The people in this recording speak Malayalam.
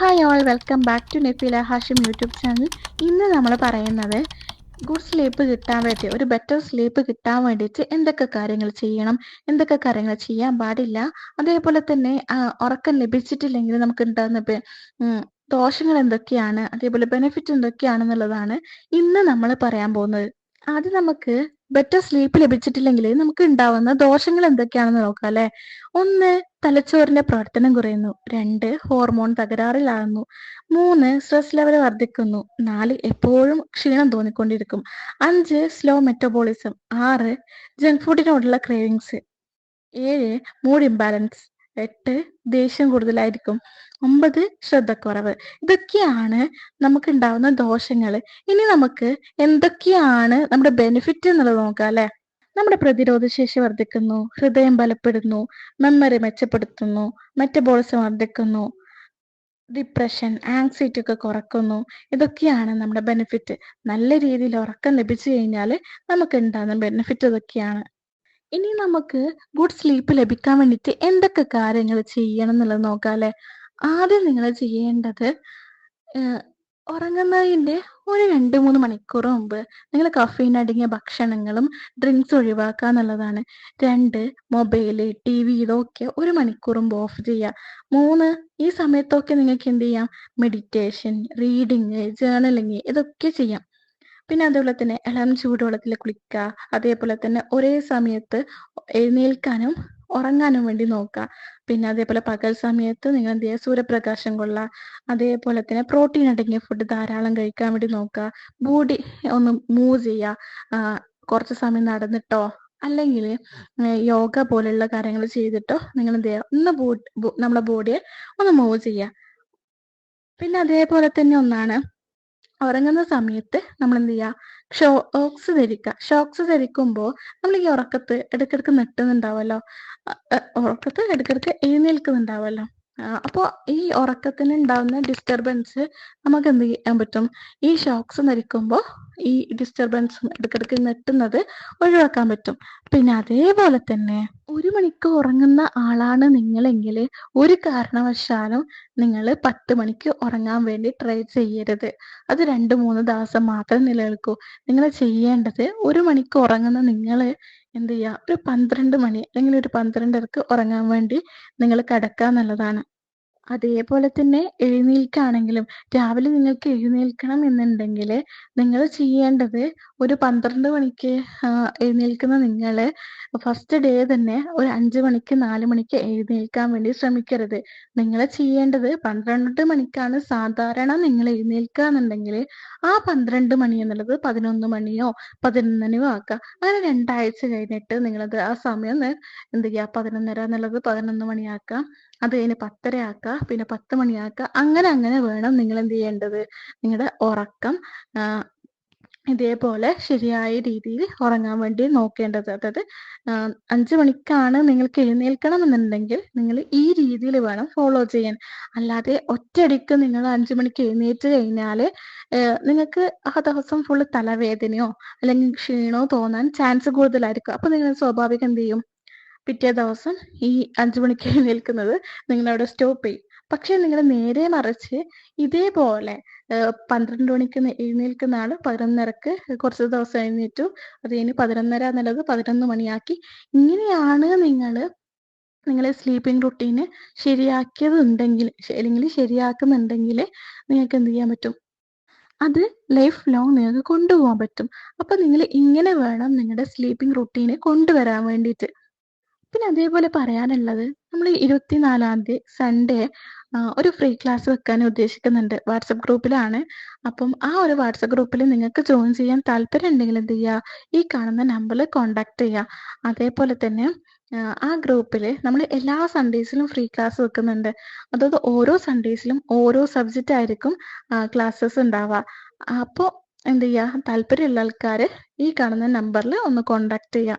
Hi all welcome back to Nefila Hashim YouTube channel ഇന്ന് നമ്മൾ പറയുന്നത് ഗുഡ് സ്ലീപ്പ് കിട്ടാൻ വേണ്ടി ഒരു ബെറ്റർ സ്ലീപ്പ് കിട്ടാൻ വേണ്ടിയിട്ട് എന്തൊക്കെ കാര്യങ്ങൾ ചെയ്യണം എന്തൊക്കെ കാര്യങ്ങൾ ചെയ്യാൻ പാടില്ല. അതേപോലെ തന്നെ ഉറക്കം ലഭിച്ചിട്ടില്ലെങ്കിൽ നമുക്ക് ഉണ്ടാകുന്ന ദോഷങ്ങൾ എന്തൊക്കെയാണ് അതേപോലെ ബെനിഫിറ്റ് എന്തൊക്കെയാണെന്നുള്ളതാണ് ഇന്ന് നമ്മൾ പറയാൻ പോകുന്നത്. ആദ്യം നമുക്ക് ബെറ്റർ സ്ലീപ്പ് ലഭിച്ചിട്ടില്ലെങ്കിൽ നമുക്ക് ഉണ്ടാവുന്ന ദോഷങ്ങൾ എന്തൊക്കെയാണെന്ന് നോക്കാം അല്ലെ? ഒന്ന് തലച്ചോറിന്റെ പ്രവർത്തനം കുറയുന്നു. രണ്ട് ഹോർമോൺ തകരാറിലാകുന്നു മൂന്ന് സ്ട്രെസ് ലെവൽ വർദ്ധിക്കുന്നു. നാല് എപ്പോഴും ക്ഷീണം തോന്നിക്കൊണ്ടിരിക്കും. അഞ്ച് സ്ലോ മെറ്റബോളിസം ആറ് ജങ്ക് ഫുഡിനോടുള്ള ക്രേവിങ്സ് ഏഴ് മൂഡ് ഇംബാലൻസ് എട്ട് ദേഷ്യം കൂടുതലായിരിക്കും. ഒമ്പത് ശ്രദ്ധക്കുറവ്. ഇതൊക്കെയാണ് നമുക്ക് ഉണ്ടാവുന്ന ദോഷങ്ങൾ ഇനി നമുക്ക് എന്തൊക്കെയാണ് നമ്മുടെ ബെനിഫിറ്റ് എന്നുള്ളത് നോക്കാം അല്ലെ? നമ്മുടെ പ്രതിരോധ ശേഷി വർദ്ധിക്കുന്നു ഹൃദയം ബലപ്പെടുന്നു മെമ്മറി മെച്ചപ്പെടുത്തുന്നു മെറ്റബോളിസം വർദ്ധിക്കുന്നു ഡിപ്രഷൻ ആങ്സൈറ്റി ഒക്കെ കുറക്കുന്നു. ഇതൊക്കെയാണ് നമ്മുടെ ബെനിഫിറ്റ് നല്ല രീതിയിൽ ഉറക്കം ലഭിച്ചു കഴിഞ്ഞാൽ നമുക്ക് ഉണ്ടാകുന്ന ബെനിഫിറ്റ് ഇതൊക്കെയാണ്. ഇനി നമുക്ക് ഗുഡ് സ്ലീപ്പ് ലഭിക്കാൻ വേണ്ടിയിട്ട് എന്തൊക്കെ കാര്യങ്ങൾ ചെയ്യണം എന്നുള്ളത് നോക്കാം ആദ്യം നിങ്ങൾ ചെയ്യേണ്ടത് ഉറങ്ങുന്നതിന്റെ ഒരു രണ്ട് മൂന്ന് മണിക്കൂർ മുമ്പ് നിങ്ങൾ കഫീൻ അടങ്ങിയ ഭക്ഷണങ്ങളും ഡ്രിങ്ക്സ് ഒഴിവാക്കുക എന്നുള്ളതാണ്. രണ്ട് മൊബൈൽ ടി വി ഇതൊക്കെ ഒരു മണിക്കൂർ മുമ്പ് ഓഫ് ചെയ്യുക. മൂന്ന് ഈ സമയത്തൊക്കെ നിങ്ങൾക്ക് എന്ത് ചെയ്യാം? മെഡിറ്റേഷൻ റീഡിങ് ജേർണലിങ് ഇതൊക്കെ ചെയ്യാം. പിന്നെ അതേപോലെ തന്നെ ഇളം ചൂടുവെള്ളത്തിൽ കുളിക്കുക അതേപോലെ തന്നെ ഒരേ സമയത്ത് എഴുന്നേൽക്കാനും ഉറങ്ങാനും വേണ്ടി നോക്കുക പിന്നെ അതേപോലെ പകൽ സമയത്ത് നിങ്ങൾ എന്ത് ചെയ്യുക? സൂര്യപ്രകാശം കൊള്ളുക. അതേപോലെ തന്നെ പ്രോട്ടീൻ അടങ്ങിയ ഫുഡ് ധാരാളം കഴിക്കാൻ വേണ്ടി നോക്കുക ബോഡി ഒന്ന് മൂവ് ചെയ്യുക. കുറച്ച് സമയം നടന്നിട്ടോ? അല്ലെങ്കിൽ യോഗ പോലെയുള്ള കാര്യങ്ങൾ ചെയ്തിട്ടോ നിങ്ങൾ എന്ത് ചെയ്യുക? ഒന്ന് നമ്മുടെ ബോഡിയെ ഒന്ന് മൂവ് ചെയ്യുക. പിന്നെ അതേപോലെ തന്നെ ഒന്നാണ് ഉറങ്ങുന്ന സമയത്ത് നമ്മൾ എന്ത് ചെയ്യുക ഷോക്സ് ധരിക്കുക ഷോക്സ് ധരിക്കുമ്പോൾ നമ്മൾ ഈ ഉറക്കത്ത് ഇടയ്ക്കിടയ്ക്ക് അ- ഉറക്കത്ത് ഇടയ്ക്കിടയ്ക്ക് എഴുന്നേൽക്കുന്നുണ്ടാവുമല്ലോ അപ്പോൾ ഈ ഉറക്കത്തിന് ഉണ്ടാവുന്ന ഡിസ്റ്റർബൻസ് നമുക്ക് എന്ത് ചെയ്യാൻ പറ്റും? ഈ ഷോക്സ് ധരിക്കുമ്പോൾ ഈ ഡിസ്റ്റർബൻസ് ഇടയ്ക്കിടയ്ക്ക് നെട്ടുന്നത് ഒഴിവാക്കാൻ പറ്റും. പിന്നെ അതേപോലെ തന്നെ ഒരു മണിക്ക് ഉറങ്ങുന്ന ആളാണ് നിങ്ങളെങ്കിൽ ഒരു കാരണവശാലും നിങ്ങൾ പത്ത് മണിക്ക് ഉറങ്ങാൻ വേണ്ടി ട്രൈ ചെയ്യരുത്. അത് രണ്ട് മൂന്ന് ദിവസം മാത്രം നിലനിൽക്കൂ. നിങ്ങൾ ചെയ്യേണ്ടത് ഒരു മണിക്ക് ഉറങ്ങുന്ന നിങ്ങൾ എന്ത് ചെയ്യുക? ഒരു പന്ത്രണ്ട് മണി അല്ലെങ്കിൽ ഒരു പന്ത്രണ്ടരക്ക് ഉറങ്ങാൻ വേണ്ടി നിങ്ങൾ കിടക്കുക എന്നുള്ളതാണ്. അതേപോലെ തന്നെ എഴുന്നേൽക്കാണെങ്കിലും രാവിലെ നിങ്ങൾക്ക് എഴുന്നേൽക്കണം എന്നുണ്ടെങ്കിൽ നിങ്ങൾ ചെയ്യേണ്ടത് ഒരു പന്ത്രണ്ട് മണിക്ക് എഴുന്നേൽക്കുന്ന നിങ്ങൾ ഫസ്റ്റ് ഡേ തന്നെ ഒരു അഞ്ച് മണിക്ക് നാല് മണിക്ക് എഴുന്നേൽക്കാൻ വേണ്ടി ശ്രമിക്കരുത്. നിങ്ങൾ ചെയ്യേണ്ടത് പന്ത്രണ്ട് മണിക്കാണ്. സാധാരണ നിങ്ങൾ എഴുന്നേൽക്കുക എന്നുണ്ടെങ്കിൽ ആ പന്ത്രണ്ട് മണി എന്നുള്ളത് പതിനൊന്ന് മണിയോ പതിനൊന്നിനോ ആക്കുക. അങ്ങനെ രണ്ടാഴ്ച കഴിഞ്ഞിട്ട് നിങ്ങളത് ആ സമയം എന്ത് ചെയ്യുക? പതിനൊന്നര എന്നുള്ളത് പതിനൊന്ന് മണിയാക്കുക അത് കഴിഞ്ഞ് പത്തര ആക്കുക. പിന്നെ പത്ത് മണിയാക്കുക അങ്ങനെ അങ്ങനെ വേണം നിങ്ങൾ എന്ത് ചെയ്യേണ്ടത് നിങ്ങളുടെ ഉറക്കം ഇതേപോലെ ശരിയായ രീതിയിൽ ഉറങ്ങാൻ വേണ്ടി നോക്കേണ്ടത്. അതായത് അഞ്ചു മണിക്കാണ് നിങ്ങൾക്ക് എഴുന്നേൽക്കണം എന്നുണ്ടെങ്കിൽ നിങ്ങൾ ഈ രീതിയിൽ വേണം ഫോളോ ചെയ്യാൻ. അല്ലാതെ ഒറ്റയടിക്ക് നിങ്ങൾ അഞ്ചു മണിക്ക് എഴുന്നേറ്റ് കഴിഞ്ഞാൽ നിങ്ങൾക്ക് ആ ദിവസം ഫുള്ള് തലവേദനയോ അല്ലെങ്കിൽ ക്ഷീണോ തോന്നാൻ ചാൻസ് കൂടുതലായിരിക്കും. അപ്പൊ നിങ്ങൾ സ്വാഭാവികം എന്ത് ചെയ്യും പിറ്റേ ദിവസം ഈ അഞ്ചു മണിക്ക് എഴുന്നേൽക്കുന്നത് നിങ്ങൾ അവിടെ സ്റ്റോപ്പ് ചെയ്യും. പക്ഷെ നിങ്ങൾ നേരെ മറിച്ച് ഇതേപോലെ പന്ത്രണ്ട് മണിക്ക് എഴുന്നേൽക്കുന്ന ആൾ പതിനൊന്നരക്ക് കുറച്ച് ദിവസം എഴുന്നേറ്റു. അത് കഴിഞ്ഞ് പതിനൊന്നര എന്നുള്ളത് പതിനൊന്ന് മണിയാക്കി. ഇങ്ങനെയാണ് നിങ്ങൾ നിങ്ങളെ സ്ലീപ്പിംഗ് റുട്ടീന് ശരിയാക്കിയതുണ്ടെങ്കിൽ അല്ലെങ്കിൽ ശരിയാക്കുന്നുണ്ടെങ്കിൽ നിങ്ങൾക്ക് എന്ത് ചെയ്യാൻ പറ്റും? അത് ലൈഫ് ലോങ് നിങ്ങൾക്ക് കൊണ്ടുപോകാൻ പറ്റും. അപ്പൊ നിങ്ങൾ ഇങ്ങനെ വേണം നിങ്ങളുടെ സ്ലീപ്പിംഗ് റുട്ടീനെ കൊണ്ടുവരാൻ വേണ്ടിയിട്ട്. പിന്നെ അതേപോലെ പറയാനുള്ളത് നമ്മൾ ഇരുപത്തിനാലാം തീയതി സൺഡേ ഒരു ഫ്രീ ക്ലാസ് വെക്കാൻ ഉദ്ദേശിക്കുന്നുണ്ട്. വാട്സപ്പ് ഗ്രൂപ്പിലാണ്. അപ്പം ആ ഒരു വാട്സപ്പ് ഗ്രൂപ്പിൽ നിങ്ങൾക്ക് ജോയിൻ ചെയ്യാൻ താല്പര്യം ഉണ്ടെങ്കിൽ എന്ത് ചെയ്യുക ഈ കാണുന്ന നമ്പറിൽ കോൺടാക്ട് ചെയ്യുക അതേപോലെ തന്നെ ആ, ഗ്രൂപ്പിൽ നമ്മൾ എല്ലാ സൺഡേസിലും ഫ്രീ ക്ലാസ് വെക്കുന്നുണ്ട്. അതായത് ഓരോ സൺഡേസിലും ഓരോ സബ്ജക്റ്റ് ആയിരിക്കും ക്ലാസ്സസ് ഉണ്ടാവുക. അപ്പോൾ എന്ത് ചെയ്യുക താല്പര്യമുള്ള ആൾക്കാർ ഈ കാണുന്ന നമ്പറിൽ ഒന്ന് കോൺടാക്ട് ചെയ്യുക